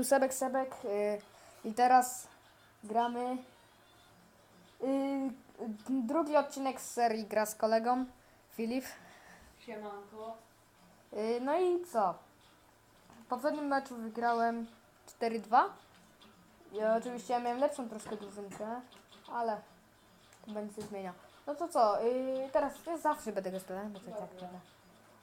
Tu Sebek, Sebek y, i teraz gramy y, drugi odcinek z serii Gra z kolegą, Filip. Siemanko. Y, no i co? W poprzednim meczu wygrałem 4-2. Ja oczywiście ja miałem lepszą troszkę drużynkę, ale to będzie się zmieniał. No to co, y, teraz ja zawsze będę go strzelał, bo to tak będę.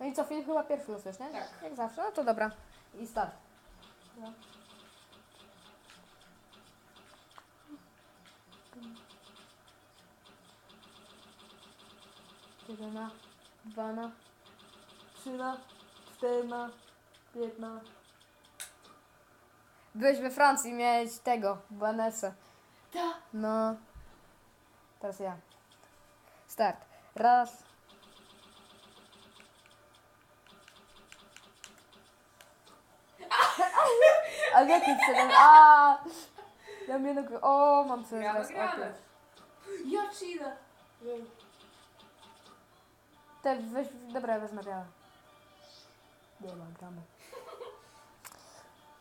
No i co, Filip chyba pierwszy losujesz, nie? Tak. Jak zawsze, no to dobra. I start. No. Jedna, dwa na, trzy na, cztery na, pięć na. Byłeś we Francji, miałeś tego, Vanessa. Ta. No. Teraz ja. Start. Raz. A jakie chcę? A! Ja mnie. O, mam coś raz. gramy. Ja chillę. Te weź, dobra, wezmę białe. Nie ma, gramy.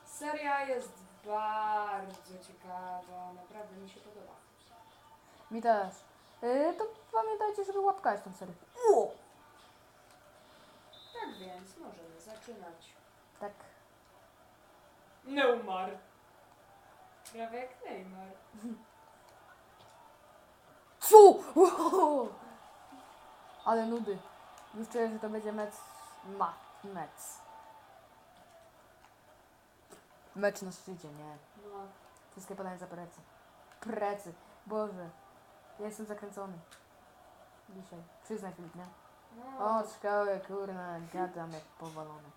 Seria jest bardzo ciekawa. Naprawdę mi się podoba. Mi też. Yy, to pamiętajcie, żeby łapkać tą serię. O! Tak więc możemy zaczynać. Tak. Neymar. Prawie jak Neymar. Wow! Ale nudy. Już czuję, że to będzie mecz. Ma. Mecz. Mecz na szczycie, nie. No. Wszystkie podania za precy. Precy. Boże. Ja jestem zakręcony. Dzisiaj. Przyznaj Filip, nie? no. O, szkoły, kurna, gadam jak powalony.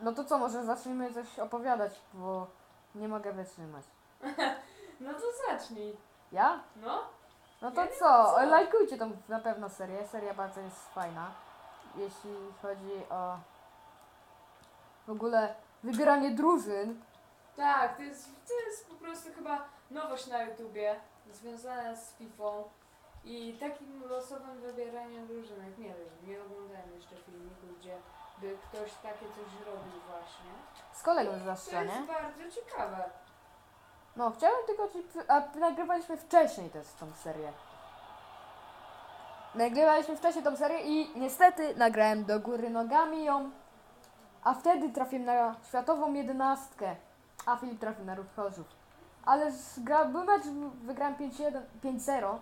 No to co, może zacznijmy coś opowiadać, bo nie mogę wytrzymać. no to zacznij. Ja? No. No to co? Lajkujcie tą na pewno serię. Seria bardzo jest fajna. Jeśli chodzi o w ogóle wybieranie drużyn. Tak, to jest, to jest po prostu chyba nowość na YouTubie związana z FIFA i takim losowym wybieraniem różnych. Nie wiem, nie oglądałem jeszcze filmiku, gdzie by ktoś takie coś robił właśnie. Z kolegą To zwłaszcza, jest nie? bardzo ciekawe. No, chciałem tylko ci... A nagrywaliśmy wcześniej też tą serię. Nagrywaliśmy wcześniej tą serię i niestety nagrałem do góry nogami ją. A wtedy trafiłem na światową jedenastkę. A Filip trafił na Ruch Chorzów. Ale zgra, był mecz, wygrałem 5-1, 5-0,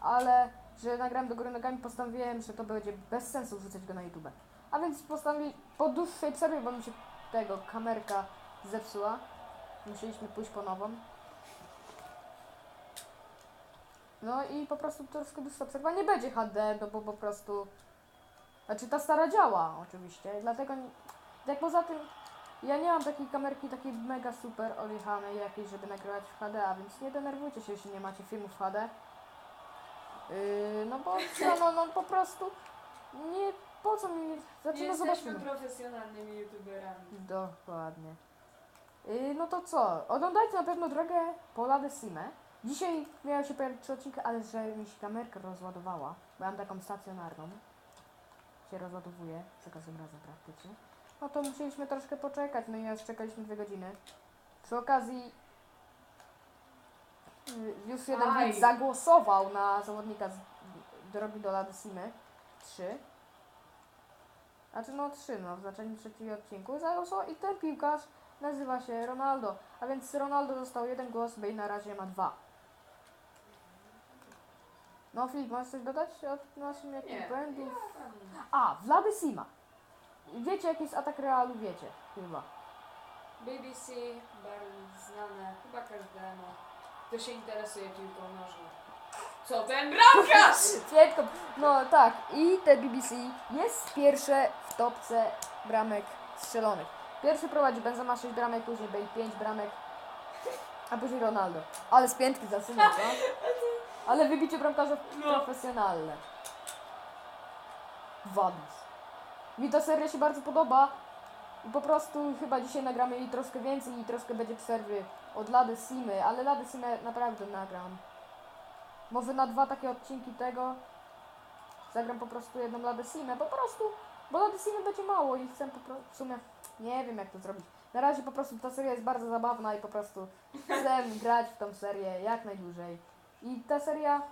ale że nagrałem do góry nogami, postanowiłem, że to będzie bez sensu wrzucać go na YouTube. A więc postanowiłem po dłuższej przerwie, bo mi się tego kamerka zepsuła. Musieliśmy pójść po nową. No i po prostu troszkę dłuższa przerwa. Nie będzie HD, no bo po prostu... Znaczy ta stara działa oczywiście, dlatego... Jak poza tym, ja nie mam takiej kamerki takiej mega super odjechanej jakiejś, żeby nagrywać w HD, a więc nie denerwujcie się, jeśli nie macie filmów w HD. Yy, no bo co, no, no po prostu nie, po co mi, Nie znaczy no jesteśmy zobaczymy. profesjonalnymi youtuberami. Dokładnie. Yy, no to co? Oglądajcie na pewno drogę Pola de Sime. Dzisiaj miały się pojawić trzy odcinki, ale że mi się kamerka rozładowała, bo mam taką stacjonarną, się rozładowuje za każdym razem praktycznie, no to musieliśmy troszkę poczekać, no i aż czekaliśmy dwie godziny. Przy okazji yy, już jeden Aj. widz zagłosował na zawodnika z drogi do Lady Simy. Trzy. Znaczy no trzy, no w znaczeniu trzeciego odcinku zagłosował i ten piłkarz nazywa się Ronaldo. A więc Ronaldo dostał jeden głos, Bale na razie ma dwa. No Filip, masz coś dodać od naszym Nie. jakichś błędów? A, Vlady Sima. Wiecie jaki jest atak Realu? Wiecie, chyba. BBC, bardzo znane chyba każdemu, kto się interesuje piłką nożną. Co ten bramkarz? Świetko. No tak, i te BBC jest pierwsze w topce bramek strzelonych. Pierwszy prowadzi Benzema 6 bramek, później Bale 5 bramek, a później Ronaldo. Ale z piętki zaczyna, co? Ale wybicie bramkarza No. profesjonalne. Wadus. Mi ta seria się bardzo podoba i po prostu chyba dzisiaj nagramy jej troszkę więcej i troszkę będzie przerwy od Lady Simy, ale Lady Simę naprawdę nagram. Może na dwa takie odcinki tego zagram po prostu jedną Ladę Simę, po prostu Bo na Disney będzie mało i chcę po prostu, w sumie, nie wiem jak to zrobić. Na razie po prostu ta seria jest bardzo zabawna i po prostu chcę grać w tą serię jak najdłużej. I ta seria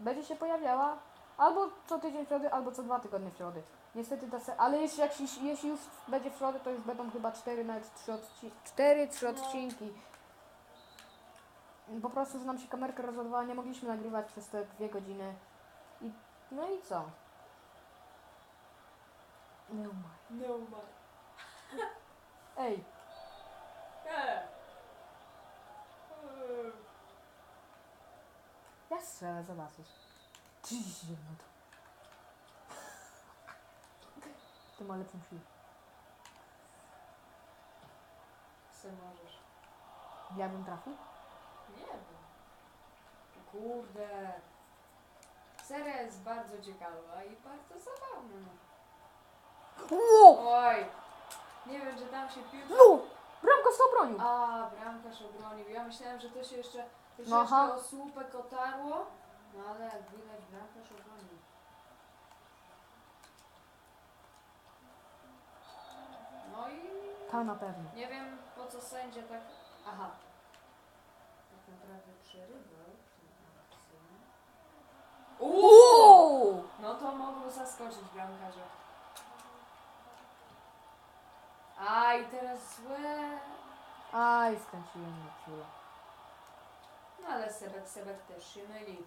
będzie się pojawiała albo co tydzień w środę, albo co dwa tygodnie w środę. Niestety ta seria, ale jeśli, jak, się- jeśli już będzie w środę, to już będą chyba cztery, nawet trzy odcinki. Cztery, trzy No. odcinki. Po prostu, że nam się kamerka rozładowała, nie mogliśmy nagrywać przez te dwie godziny. I, no i co? No ma. No ma. Ej, E. ja strzelę, zobaczysz. Czyś, no to. Ty ma lepszą siłę. Se możesz. Ja bym trafił? Nie wiem. Kurde. Seria jest bardzo ciekawa i bardzo zabawna. Ło! Oj. Nie wiem, że tam się piłka... No! Bramka z obronił! A, bramkarz obronił. Ja myślałem, że to się jeszcze troszeczkę No aha. o słupek otarło. No ale jak widać, bramkarz obronił. No i Ta na pewno. nie wiem po co sędzia tak... Aha. Tak naprawdę przerywał tę akcję. Uuu! No to mogło zaskoczyć bramkarza. A i teraz złe. Aj, skręciłem na chwilę. No ale Sebek, Sebek też się myli.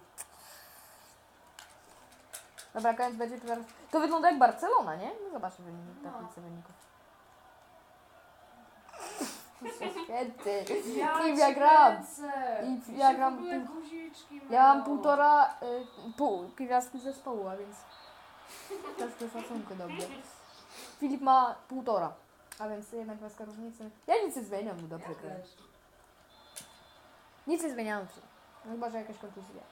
Dobra, koniec będzie teraz. To wygląda jak Barcelona, nie? No zobaczmy wynik, No. tablicy wyników. Święty. Ja Kim ja gram? I ja gram pół- Ja mam półtora, y, pół gwiazdki zespołu, a więc troszkę szacunku do mnie. Filip ma półtora, a więc jednak gwiazdka różnicy. Ja nic nie zmieniam, no Ja dobrze gra. też. Nic nie zmieniam. No chyba, że jakaś kontuzja.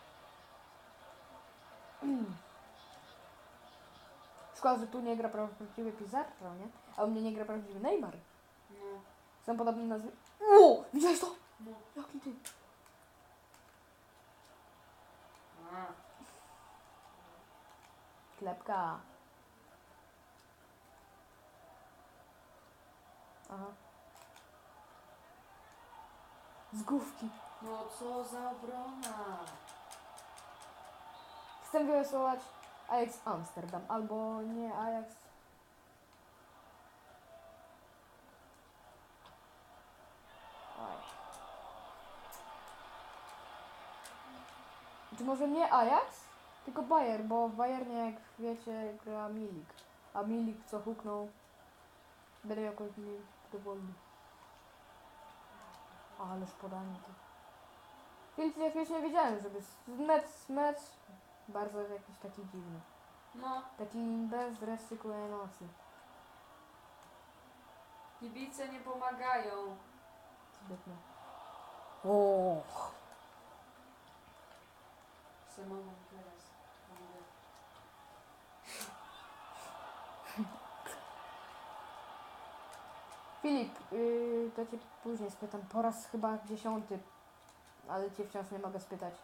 Szkoda, że tu nie gra prawdziwy Pizarro, nie? A u mnie nie gra prawdziwy Neymar. No, Są podobne nazwy. O! Widziałeś to? no. Jaki ty? A. Klepka. Aha. Z główki. No co za obrona. Chcę wylosować Ajax Amsterdam albo nie Ajax. Czy może nie Ajax, tylko Bayern, bo w Bayernie jak wiecie gra Milik. A Milik co huknął, będę jakoś mi dowolny. Ależ podanie to. Więc jakiegoś nie wiedziałem, żeby mecz, mecz bardzo jakiś taki dziwny. No, Taki bez dreszczyku emocji. kibice nie pomagają. Zbytnio. O, Se mogą teraz. Filip, yy, to cię później spytam. Po raz chyba dziesiąty, ale cię wciąż nie mogę spytać.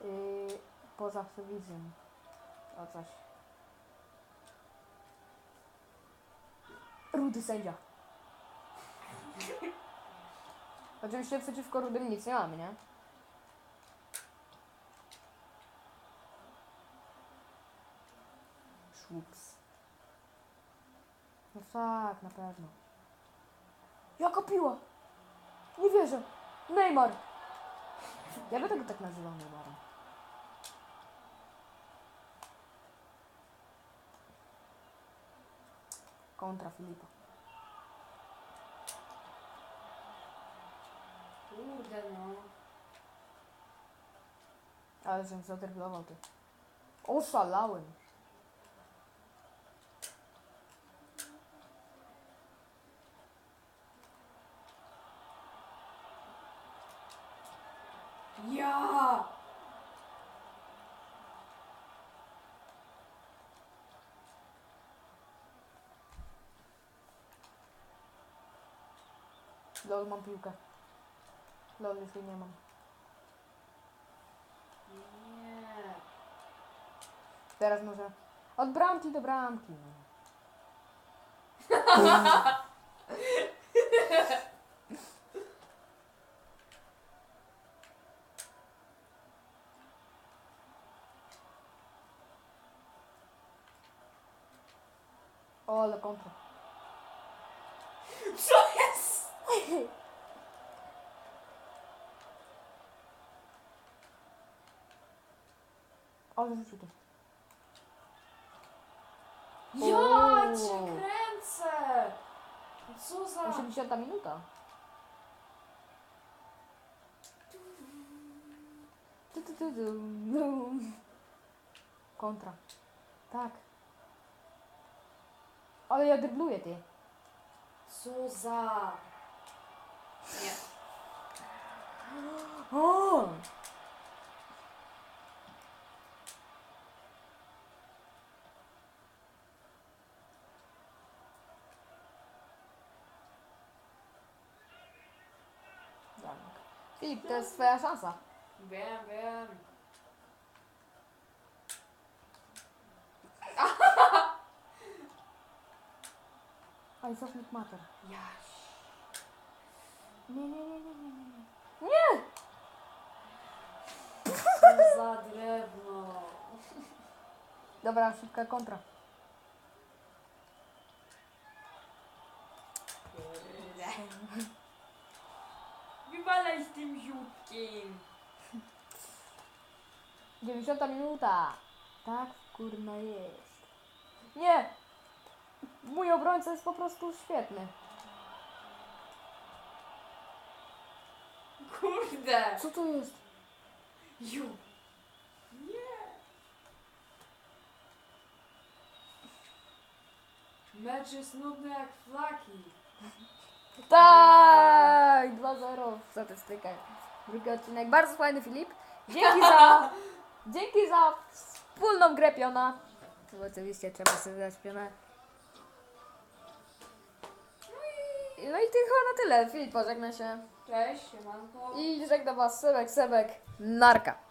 Yy, poza telewizją. O coś. Rudy sędzia. Oczywiście przeciwko rudym nic nie mamy, nie? Szłups. No tak, na pewno. Jaka piła? Nie wierzę. Neymar. Ja bym tego tak nazywał Neymarem. Kontra Filipa. Kurde no. Ale żem zadryblował ty. Oszalałem. Ja! Lol, mam piłkę. Lol, już jej nie mam. Nie. Teraz może od bramki do bramki. O, ale kontra. Ale rzucił to. Ja cię kręcę! Co za... 80 minuta. Tu, tu, tu, tu. No. Kontra. Tak. Ale ja drybluję ty. Co za... Nie. O! Danek. Filip, to jest twoja szansa. Wiem, wiem. Oj, Sofnik Mater. Nie, nie, nie, nie, nie, nie. Nie! Co za drewno. Dobra, szybka kontra. Kurde. Wywalaj z tym ziutkiem. 90 minuta. Tak, kurna jest. Nie! Mój obrońca jest po prostu świetny. Kurde. Co to jest? Ju. Nie. Mecz jest nudny jak flaki. Tak! 2-0 w statystykach. Drugi odcinek. Bardzo fajny Filip. Dzięki za, dzięki za wspólną grę piona. To oczywiście trzeba sobie dać pionę. No i tylko na tyle. Filip pożegna się. Cześć, siemanko. I żegna was Sebek, Sebek, Narka.